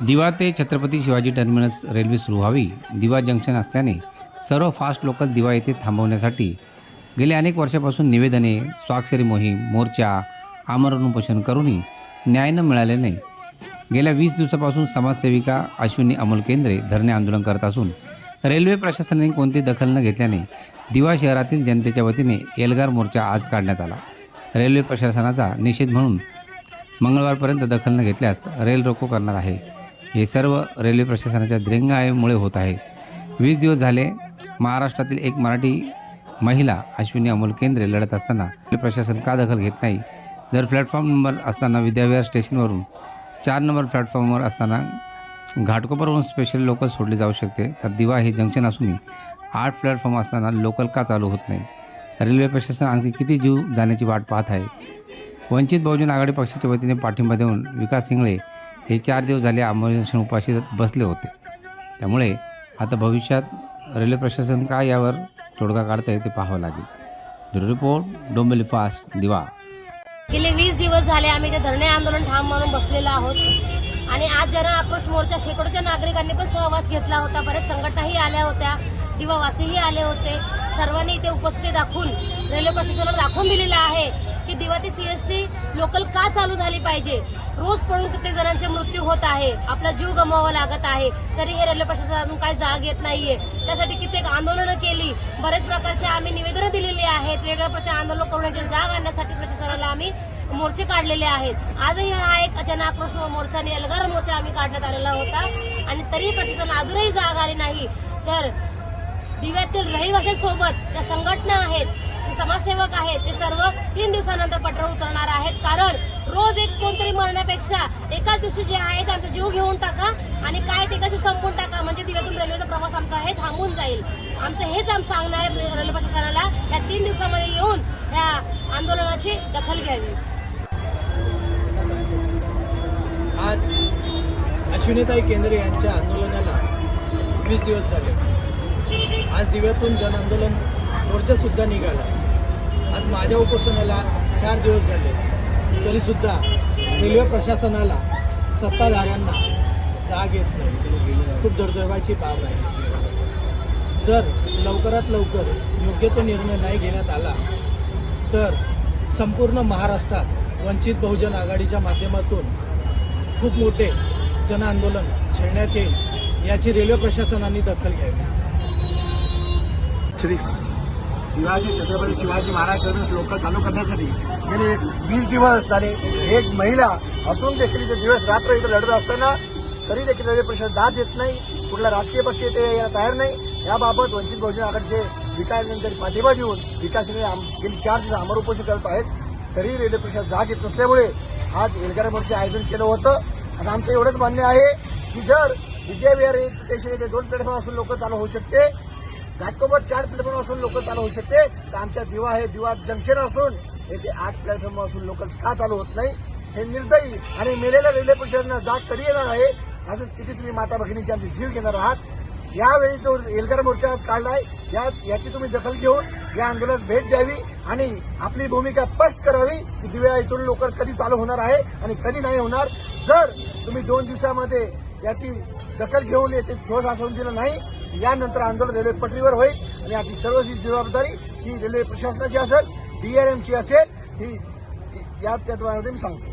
दिवा ते Chhatrapati Shivaji terminus railway सुरू व्हावी. दिवा जंक्शन असल्याने सर्व फास्ट लोकल दिवा येथे थांबवण्यासाठी गेल्या अनेक वर्षापासून निवेदने स्वाक्षरी मोहीम मोर्चा आमरण उपोषण करूनही न्याय न मिळाल्याने गेल्या वीस दिवसापासून समाजसेविका अश्विनी अमोल केंद्रे धरणे आंदोलन करत असून रेल्वे प्रशासनाने कोणती दखल न घेतल्याने दिवा शहरातील जनतेच्या वतीने एल्गार मोर्चा आज काढण्यात आला. रेल्वे प्रशासनाचा निषेध म्हणून मंगळवारपर्यंत दखल न घेतल्यास रेल रोको करणार आहे. हे सर्व रेल्वे प्रशासनाच्या दिरंगाईमुळे होत आहे. वीस दिवस झाले महाराष्ट्रातील एक मराठी महिला अश्विनी अमोल केंद्रे लढत असताना रेल्वे प्रशासन का दखल घेत नाही? जर प्लॅटफॉर्म नंबर असताना विद्याविहार स्टेशनवरून चार नंबर प्लॅटफॉर्मवर असताना घाटकोपरवरून स्पेशल लोकल सोडली जाऊ शकते तर दिवा हे जंक्शन असूनही आठ प्लॅटफॉर्म असताना लोकल का चालू होत नाही? रेल्वे प्रशासन आणखी किती जीव जाण्याची वाट पाहत आहे? वंचित बहुजन आघाडी पक्षाच्या वतीने पाठिंबा देऊन विकास सिंगळे हे चार दिवस झाले आंदोलन उपाशी बसले होते. त्यामुळे आता भविष्यात रेल्वे प्रशासन काय यावर तोडगा काढतंय ते पाहावं लागेल. रिपोर्ट डोंबिवली फास्ट दिवा. गेले वीस दिवस झाले आम्ही ते धरणे आंदोलन ठाम म्हणून बसलेलो आहोत. आणि आज जन आक्रोश मोर्चा शेकडोच्या नागरिकांनी पण सहवास घेतला होता. बरेच संघटनाही आल्या होत्या. दिवावासीही आले होते. सर्वांनी इथे उपस्थिती दाखवून रेल्वे प्रशासनाला दाखवून दिलेलं आहे. की दिवा ते सीएसटी लोकल का चालू झाली पाहिजे? रोज पडून कित्येक जणांचे मृत्यू होत आहे? आपला जीव गमवावा लागत आहे. तरी हे रेल्वे प्रशासन अजून काही जाग येत नाहीये. त्यासाठी कित्येक आंदोलनं केली. बरेच प्रकारचे आम्ही निवेदनं दिलेली आहेत. वेगळ्या प्रकारचे आंदोलन करण्याची जाग आणण्यासाठी प्रशासनाला आम्ही मोर्चे काढलेले आहेत. आजही हा एक जन आक्रोश मोर्चा आणि एल्गार मोर्चा आम्ही काढण्यात आलेला होता. आणि तरी प्रशासन अजूनही जाग आली नाही. तर दिव्यातील रहिवाशांसोबत ज्या संघटना आहेत. जे समाजसेवक आहेत. ते सर्व तीन दिवसानंतर पटरावर उतरणार आहेत. कारण रोज एक कोणतरी मरण्यापेक्षा एकाच दिवशी जे आहे ते आमचा जीव घेऊन टाका आणि काय ते कशी संपून टाका. म्हणजे दिव्यातून रेल्वेचा प्रवास आमचा आहे थांबून जाईल. आमचं हेच आम सांगणं आहे रेल्वे प्रशासनाला. या तीन दिवसामध्ये येऊन या आंदोलनाची दखल घ्यावी. आज अश्विनीताई केंद्रे यांच्या आंदोलनाला वीस दिवस झाले. आज दिव्यातून जन आंदोलन मोर्चा सुद्धा निघाला. आज माझ्या उपोषणाला चार दिवस झाले. तरीसुद्धा रेल्वे प्रशासनाला सत्ताधाऱ्यांना जाग येत नाही. खूप दुर्दैवाची बाब आहे. जर लवकरात लवकर योग्य तो निर्णय नाही घेण्यात आला तर संपूर्ण महाराष्ट्रात वंचित बहुजन आघाडीच्या माध्यमातून खूप मोठे जन आंदोलन छेडण्यात येईल याची रेल्वे प्रशासनाने दखल घ्यावी. शिवाजी छत्रपती शिवाजी महाराज टर्मिनस लोकल चालू करण्यासाठी गेले वीस दिवस झाले. एक महिला असून देखील ते दिवस रात्र इथं लढत असताना तरी देखील रेल्वे प्रशासन दाद देत नाही. कुठला राजकीय पक्ष येते तयार नाही. याबाबत वंचित बहुजन आघाडीचे विकासनंतर पाठिंबा देऊन विकासने आम- गेली चार दिवस अमर उपोषण करत आहेत. तरी रेल्वे प्रशासन जाग येत नसल्यामुळे आज एल्गार मोर्चे आयोजन केलं होतं. आता आमचं एवढंच मान्य आहे की जर विद्याविहार स्टेशन येथे दोन प्लॅटफॉर्म असून लोक चालू होऊ शकते घाटकोपर चार प्लॅटफॉर्म असून लोकल चालू होऊ शकते. तर आमच्या दिवा हे दिवा जंक्शन असून येथे आठ प्लॅटफॉर्म असून लोकल का चालू होत नाही. हे निर्दयी आणि मेलेल्या रेल्वे प्रशासनाला जाग कधी येणार आहे? अजून किती तुम्ही माता भगिनीचे आमचे जीव घेणार आहात? यावेळी जो एल्गार मोर्चा आज काढलाय या याची तुम्ही दखल घेऊन या आंदोलनास भेट द्यावी आणि आपली भूमिका स्पष्ट करावी की दिव्या इथून लोकल कधी चालू होणार आहे आणि कधी नाही होणार. जर तुम्ही दोन दिवसामध्ये याची दखल घेऊन येथे ठोस आसवून दिलं नाही यानंतर आंदोलन रेल्वे पटरीवर होईल आणि याची सर्वची जबाबदारी ही रेल्वे प्रशासनाची असेल डीआरएमची असेल ही या त्याद्वारे मी सांगतो.